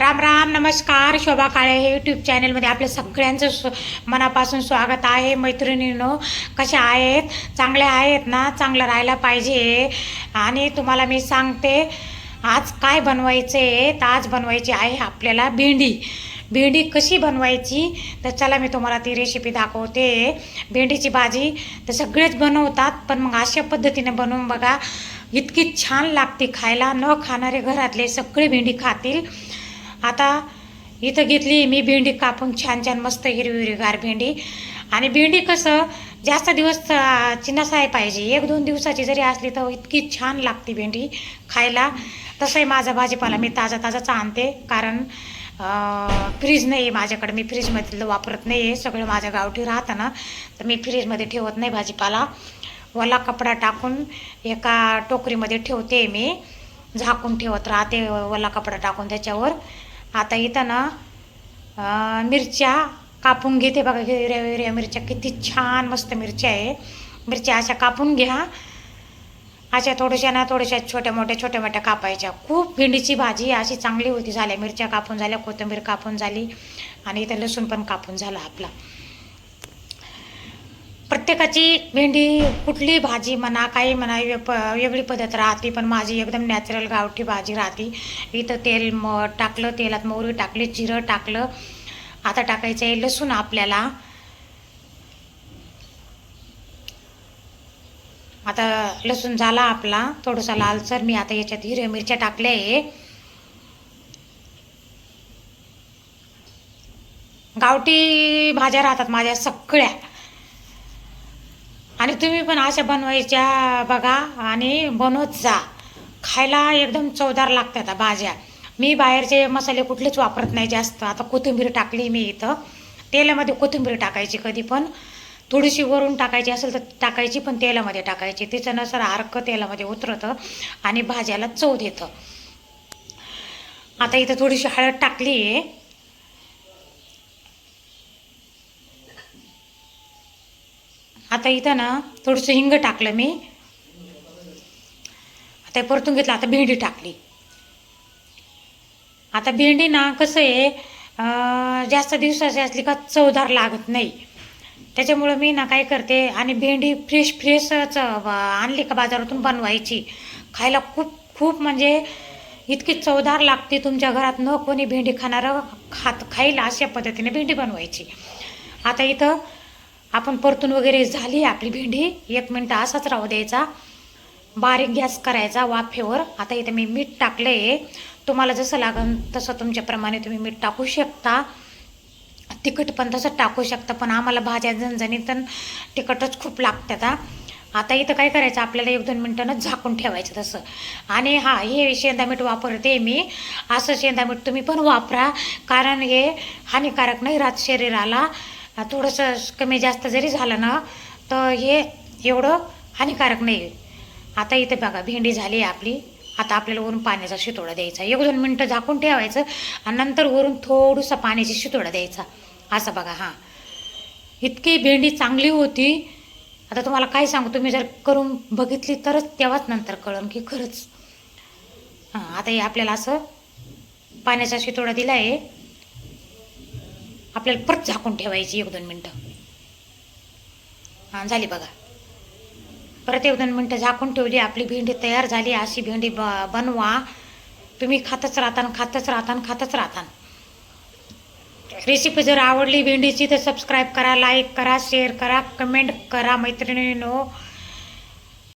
राम राम नमस्कार शोभा काळे हे यूट्यूब चॅनलमध्ये आपल्या सगळ्यांचं स्व मनापासून स्वागत आहे. मैत्रिणींनो कशा आहेत? चांगल्या आहेत ना? चांगलं राहायला पाहिजे. आणि तुम्हाला मी सांगते आज काय बनवायचे? आहे तर आज बनवायची आहे आपल्याला भेंडी. भेंडी कशी बनवायची? तर चला मी तुम्हाला ती रेसिपी दाखवते. भेंडीची भाजी तर सगळेच बनवतात पण मग अशा पद्धतीने बनवून बघा इतकी छान लागते खायला. न खाणारे घरातले सगळे भेंडी खातील. आता इथं घेतली मी भेंडी कापून छान छान मस्त हिरवी हिरवीगार भेंडी. आणि भेंडी कसं जास्त दिवस ची नसाय पाहिजे. एक दोन दिवसाची जरी असली तर इतकी छान लागते भेंडी खायला. तसंही माझा भाजीपाला मी ताजा ताजाच आणते. कारण फ्रीज नाही आहे माझ्याकडे. मी फ्रीजमधलं वापरत नाही आहे सगळं माझ्या गावठी राहतं ना तर मी फ्रीजमध्ये ठेवत नाही भाजीपाला. वला कपडा टाकून एका टोकरीमध्ये ठेवते मी. झाकून ठेवत राहते वला कपडा टाकून त्याच्यावर. आता इथं ना मिरच्या कापून घेते बघा हिरव्या हिरव्या मिरच्या किती छान मस्त मिरच्या आहे. मिरच्या अशा कापून घ्या. अशा थोड्याशा ना थोड्याशा छोट्या मोठ्या छोट्या मोठ्या कापायच्या. खूप भेंडीची भाजी अशी चांगली होती झाल्या. मिरच्या कापून झाल्या कोथिंबीर कापून झाली आणि इथं लसूण पण कापून झाला आपला. प्रत्येकाची भेंडी कुठली भाजी म्हणा काही म्हणा वे- प वेगळी पद्धत राहते पण माझी एकदम नॅचरल गावठी भाजी राहते. इथं तेल म टाकलं तेलात मोहरी टाकली जिरं टाकलं. आता टाकायचं आहे लसूण आपल्याला. आता लसूण झाला आपला थोडासा लालसर मी आता याच्यात हिरव्या मिरच्या टाकल्या आहे. गावठी भाज्या राहतात माझ्या सगळ्या. आणि तुम्ही पण अशा बनवायच्या बघा आणि बनवत जा. खायला एकदम चवदार लागतात भाज्या. मी बाहेरचे मसाले कुठलेच वापरत नाही जास्त. आता कोथिंबीर टाकली मी इथं. तेलामध्ये कोथिंबीर टाकायची कधी पण. थोडीशी वरून टाकायची असेल तर टाकायची पण तेलामध्ये टाकायची. तिचं नसर अर्क तेलामध्ये उतरतं आणि भाज्याला चव देतं. आता इथं थोडीशी हळद टाकली आहे आता इथं ना थोडंसं हिंग टाकलं मी. आता परतून घेतलं आता भेंडी टाकली. आता भेंडी ना कसं आहे जास्त दिवसाची असली का चवदार लागत नाही. त्याच्यामुळं मी ना काय करते आणि भेंडी फ्रेश फ्रेशच आणली का बाजारातून बनवायची. खायला खूप खूप म्हणजे इतकी चवदार लागते तुमच्या घरात न कोणी भेंडी खाणारं खात खाईल अशा पद्धतीने भेंडी बनवायची. आता इथं आपण परतून वगैरे झाली आपली भेंडी. एक मिनटं असाच राहू द्यायचा. बारीक गॅस करायचा वाफेवर. आता इथं मी मीठ टाकलं आहे तुम्हाला जसं लागन तसं तुमच्याप्रमाणे तुम्ही मीठ टाकू शकता. तिखट पण तसं टाकू शकता पण आम्हाला भाज्या झणझणीत तर तिखटच खूप लागतात आता इथं काय करायचं आपल्याला एक दोन मिनटानं झाकून ठेवायचं तसं. आणि हा हे शेंदा मीठ वापरते मी. असं शेंदा मीठ तुम्ही पण वापरा. कारण हे हानिकारक नाही राहत शरीराला. थोडंसं कमी जास्त जरी झालं ना तर हे एवढं हानिकारक नाही आता इथे बघा भेंडी झाली आहे आपली. आता आपल्याला वरून पाण्याचा शितोडा द्यायचा. एक दोन मिनटं झाकून ठेवायचं आणि नंतर वरून थोडंसं पाण्याची शितोडा द्यायचा. असं बघा हां. इतकी भेंडी चांगली होती. आता तुम्हाला काय सांगू तुम्ही जर करून बघितली तरच तेव्हाच नंतर कळन की खरंच. हां आता हे आपल्याला असं पाण्याचा शितोडा दिला आहे आपल्याला परत झाकून ठेवायची एक दोन मिनटं. हां झाली बघा. परत एक दोन मिनटं झाकून ठेवली आपली भेंडी तयार झाली अशी भेंडी ब बनवा. तुम्ही खातच राहतान खातच राहता खातच राहतान. रेसिपी जर आवडली भेंडीची तर सबस्क्राईब करा लाईक करा शेअर करा कमेंट करा मैत्रिणीनो.